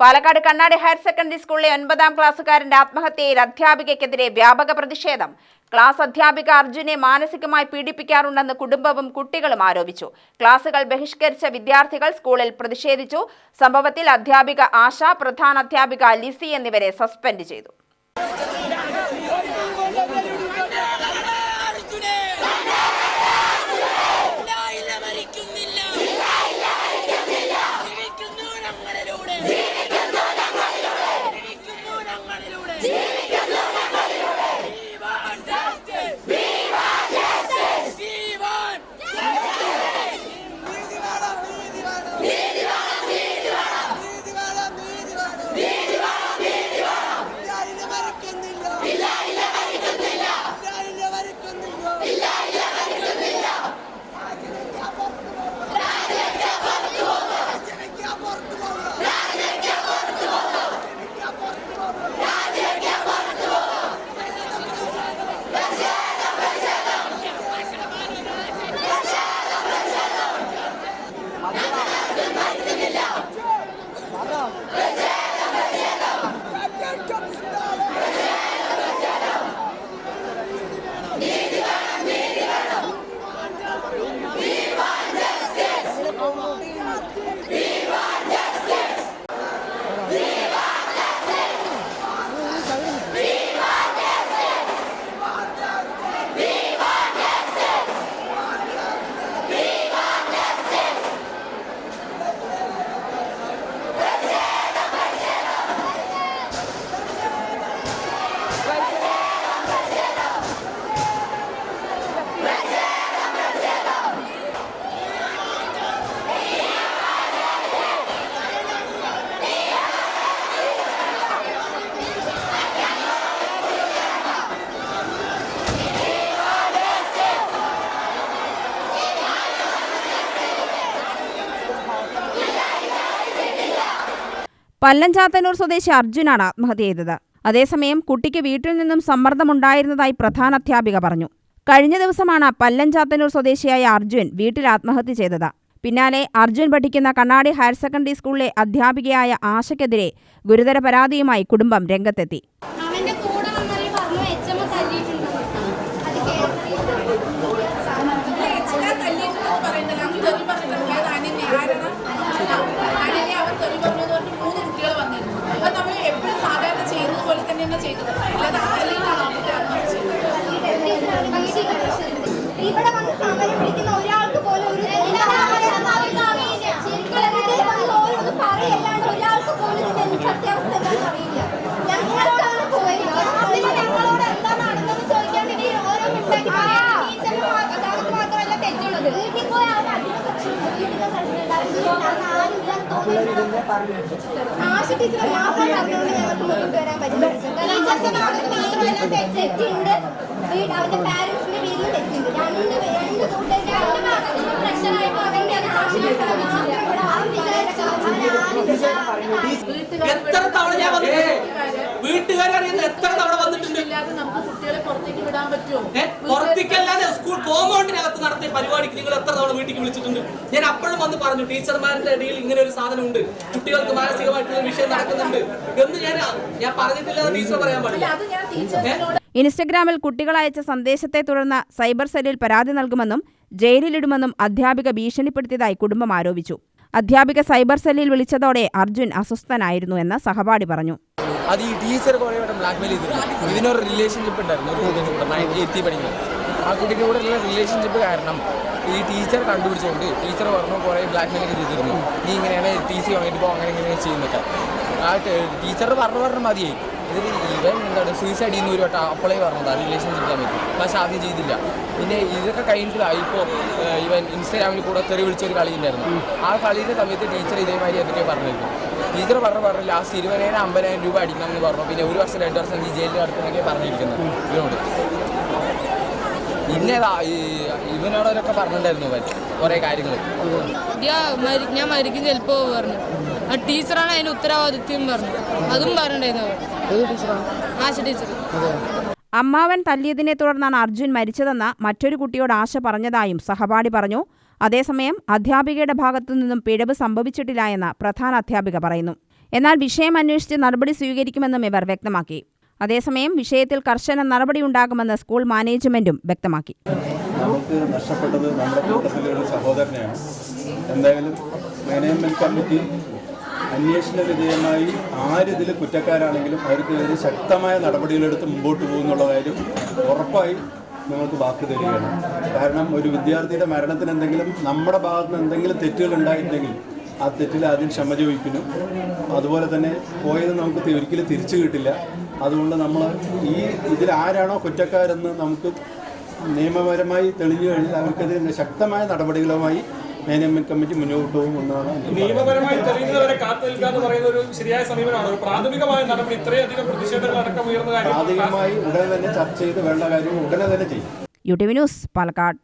പാലക്കാട് കണ്ണാടി higher secondary സ്കൂളിലെ ഒൻപതാം ക്ലാസ്സുകാരന്റെ ആത്മഹത്യയിൽ അധ്യാപികയ്ക്കെതിരെ വ്യാപക പ്രതിഷേധം. ക്ലാസ് അധ്യാപിക അർജുനെ മാനസികമായി പീഡിപ്പിക്കാറുണ്ടെന്ന് കുടുംബവും കുട്ടികളും ആരോപിച്ചു. ക്ലാസുകൾ ബഹിഷ്കരിച്ച വിദ്യാർത്ഥികൾ സ്കൂളിൽ പ്രതിഷേധിച്ചു. സംഭവത്തിൽ അധ്യാപിക ആശ പ്രധാന അധ്യാപിക ലിസി എന്നിവരെ സസ്പെൻഡ് ചെയ്തു. D Kapısındalar! പല്ലഞ്ചാത്തന്നൂർ സ്വദേശി അർജുനാണ് ആത്മഹത്യ ചെയ്തത്. അതേസമയം കുട്ടിക്ക് വീട്ടിൽ നിന്നും സമ്മർദ്ദമുണ്ടായിരുന്നതായി പ്രധാന അധ്യാപിക പറഞ്ഞു. കഴിഞ്ഞ ദിവസമാണ് പല്ലഞ്ചാത്തന്നൂർ സ്വദേശിയായ അർജുൻ വീട്ടിൽ ആത്മഹത്യ ചെയ്തത്. പിന്നാലെ അർജുൻ പഠിക്കുന്ന കണ്ണാടി ഹയർ സെക്കൻഡറി സ്കൂളിലെ അധ്യാപികയായ ആശയ്ക്കെതിരെ ഗുരുതര പരാതിയുമായി കുടുംബം രംഗത്തെത്തി അവന്റെ കൂടെ വന്നവര് പറഞ്ഞു എച്ച് എം തല്ലിയിട്ടുണ്ടെന്ന് അത് കേൾക്കി എച്ചിനെ തല്ലിയിട്ടുണ്ടെന്ന് പറയുന്നില്ല. അന്ന് തെറി പറഞ്ഞിട്ടുണ്ട്. അത് അനന്യ. ആരാണ്? അനന്യ അവൻ തെറി പറഞ്ഞത് കൊണ്ട് മൂന്ന് കുട്ടികൾ വന്നിരുന്നു. അത് നമ്മൾ എപ്പോഴും സാധാരണ ചെയ്യുന്നത് പോലെ തന്നെയാണ് ചെയ്തത്. ഇവിടെ വന്ന് സമരം പിടിക്കുന്ന ഒരാൾക്ക് ആശ ടീച്ചർ മാത്രം പറഞ്ഞുകൊണ്ട് ഞങ്ങൾക്ക് മുന്നോട്ട് വരാൻ പറ്റില്ല. ടീച്ചർക്ക് മാത്രമല്ല തെറ്റുണ്ട്. വീട് അവന്റെ പാരന്റ്സിന്റെ വീട്ടിൽ തെറ്റുണ്ട്. രണ്ട് പ്രഷറായിട്ട് അവന്റെ മാത്രം വിചാരിച്ചു എത്ര തവണ നമുക്ക് കുട്ടികളെ പുറത്തേക്ക് വിടാൻ പറ്റുമോ? ഏ, പുറത്തേക്കല്ലാതെ സ്കൂൾ കോമ്പൗണ്ടിനകത്ത് നടത്തിയ പരിപാടിക്ക് നിങ്ങൾ എത്ര തവണ വീട്ടിലേക്ക് വിളിച്ചിട്ടുണ്ട്? ഞാൻ അപ്പോഴും വന്ന് പറഞ്ഞു ടീച്ചർമാരുടെ ഇടയിൽ ഇങ്ങനെ ഒരു സാധനം ഉണ്ട് കുട്ടികൾക്ക് മാനസികമായിട്ടുള്ള വിഷയം നടക്കുന്നുണ്ട് എന്ന് ഞാൻ ഞാൻ പറഞ്ഞിട്ടില്ലാതെ ടീച്ചർ പറയാൻ പാടില്ല. അത് ഞാൻ ടീച്ചേഴ്സിനോട് ഇൻസ്റ്റഗ്രാമിൽ കുട്ടികൾ അയച്ച സന്ദേശത്തെ തുടർന്ന് സൈബർ സെല്ലിൽ പരാതി നൽകുമെന്നും ജയിലിലിടുമെന്നും അധ്യാപിക ഭീഷണിപ്പെടുത്തിയതായി കുടുംബം ആരോപിച്ചു. അധ്യാപിക സൈബർ സെല്ലിൽ വിളിച്ചതോടെ അർജുൻ അസ്വസ്ഥനായിരുന്നു എന്ന് സഹപാഠി പറഞ്ഞു. അത് ഈ ടീച്ചർ കുറേ വട്ടം ബ്ലാക്ക് മെയിൽ ചെയ്തിരുന്നു. ഇതിനൊരു റിലേഷൻഷിപ്പ് ഉണ്ടായിരുന്നു. ഒരു കുട്ടിന്റെ കൂടെ നയൻ എത്തി പഠിക്കുന്നത് ആ കുട്ടിന്റെ കൂടെ ഉള്ള റിലേഷൻഷിപ്പ് കാരണം ഈ ടീച്ചർ കണ്ടുപിടിച്ചുകൊണ്ട് ടീച്ചർ പറഞ്ഞു കുറേ ബ്ലാക്ക് ഒക്കെ ചെയ്തിരുന്നു. നീ ഇങ്ങനെയാണ് ടി സി വാങ്ങിയിട്ട് പോകും അങ്ങനെ ഇങ്ങനെ ചെയ്യുന്നൊക്കെ ആ ടീച്ചർ പറഞ്ഞു പറഞ്ഞു മതിയായി. ഇതിൽ ഇവൻ എന്താണ് സൂയിസൈഡ് ചെയ്യുന്ന ഒരു വട്ടം അപ്പോളേ പറഞ്ഞതാ റിലേഷൻഷിപ്പ് സമയത്ത് പക്ഷെ ആദ്യം ചെയ്തില്ല. പിന്നെ ഇതൊക്കെ കഴിഞ്ഞിട്ടില്ല ഇപ്പോൾ ഇവൻ ഇൻസ്റ്റാഗ്രാമിൽ കൂടെ തെറി വിളിച്ച ഒരു കളി ഉണ്ടായിരുന്നു. ആ കളിയുടെ സമയത്ത് ടീച്ചർ ഇതേമാതിരി എന്തൊക്കെയാണ് പറഞ്ഞിരുന്നു. ടീച്ചർ പറഞ്ഞു പറഞ്ഞു ലാസ്റ്റ് ഇരുപതിനായിരം അമ്പതിനായിരം രൂപ അടിക്കണം എന്ന് പറഞ്ഞു. പിന്നെ ഒരു വർഷം രണ്ട് വർഷം ഈ ജയിലിൽ നടത്തുന്നൊക്കെ പറഞ്ഞിരിക്കുന്നത്. ഇവനോട്. പിന്നെ ദാ ഈ ഇവനോടൊക്കെ പറഞ്ഞിട്ടുണ്ടായിരുന്നു അവൻ കുറേ കാര്യങ്ങൾ ഞാൻ മരി- മരിക്കും ചിലപ്പോ പറഞ്ഞു. ആ ടീച്ചറാണ് അതിന് ഉത്തരവാദിത്യം പറഞ്ഞു. അതും പറഞ്ഞിട്ടുണ്ടായിരുന്നു. ആശ ടീച്ചർ അമ്മാവൻ തല്ലിയതിനെ തുടർന്നാണ് അർജുൻ മരിച്ചതെന്ന് മറ്റൊരു കുട്ടിയോട് ആശ പറഞ്ഞതായും സഹപാഠി പറഞ്ഞു. അതേസമയം അധ്യാപികയുടെ ഭാഗത്തു നിന്നും പിഴവ് സംഭവിച്ചിട്ടില്ല എന്ന് പ്രധാന അധ്യാപിക പറയുന്നു. എന്നാൽ വിഷയം അന്വേഷിച്ച് നടപടി സ്വീകരിക്കുമെന്നും ഇവർ വ്യക്തമാക്കി. അതേസമയം വിഷയത്തിൽ കർശന നടപടി ഉണ്ടാകുമെന്ന് സ്കൂൾ മാനേജ്മെന്റും വ്യക്തമാക്കി. നമുക്ക് നഷ്ടപ്പെട്ടത് നമ്മുടെ കൂട്ടത്തിലെ ഒരു സഹോദരനെയാണ്. എന്തായാലും മാനേജ്മെന്റ് കമ്മിറ്റി അന്വേഷണ വിധേയമായി ആരിതിൽ കുറ്റക്കാരാണെങ്കിലും അവർക്കെതിരെ ശക്തമായ നടപടികളെടുത്ത് മുമ്പോട്ട് പോകുന്നുള്ള കാര്യം ഉറപ്പായി നിങ്ങൾക്ക് വാക്ക് തരികയാണ്. കാരണം ഒരു വിദ്യാർത്ഥിയുടെ മരണത്തിന് എന്തെങ്കിലും നമ്മുടെ ഭാഗത്ത് നിന്ന് എന്തെങ്കിലും തെറ്റുകൾ ഉണ്ടായിട്ടുണ്ടെങ്കിൽ ആ തെറ്റിൽ ആദ്യം ക്ഷമ ചോദിക്കുന്നു. അതുപോലെ തന്നെ പോയത് നമുക്ക് ഒരിക്കലും തിരിച്ചു കിട്ടില്ല. അതുകൊണ്ട് നമ്മൾ ഈ ഇതിൽ ആരാണോ കുറ്റക്കാരെന്ന് നമുക്ക് നിയമപരമായി തെളിഞ്ഞു കഴിഞ്ഞാൽ അവർക്കെതിരെ ശക്തമായ നടപടികളുമായി മാനേജ്മെന്റ് കമ്മിറ്റി മുന്നോട്ട് പോകുമെന്നാണ് നിയമപരമായി നിൽക്കുക എന്ന് പറയുന്ന ഒരു ശരിയായ സമീപനമാണ്. ഒരു പ്രാഥമികമായ നടപടി ഇത്രയധികം പ്രതിഷേധങ്ങൾ അടക്കം ഉയർന്ന കാര്യം പ്രാഥമികമായി ഉടനെ തന്നെ ചർച്ച ചെയ്ത് വേണ്ട കാര്യങ്ങൾ ഉടനെ തന്നെ ചെയ്യും. U T V news Palakkad.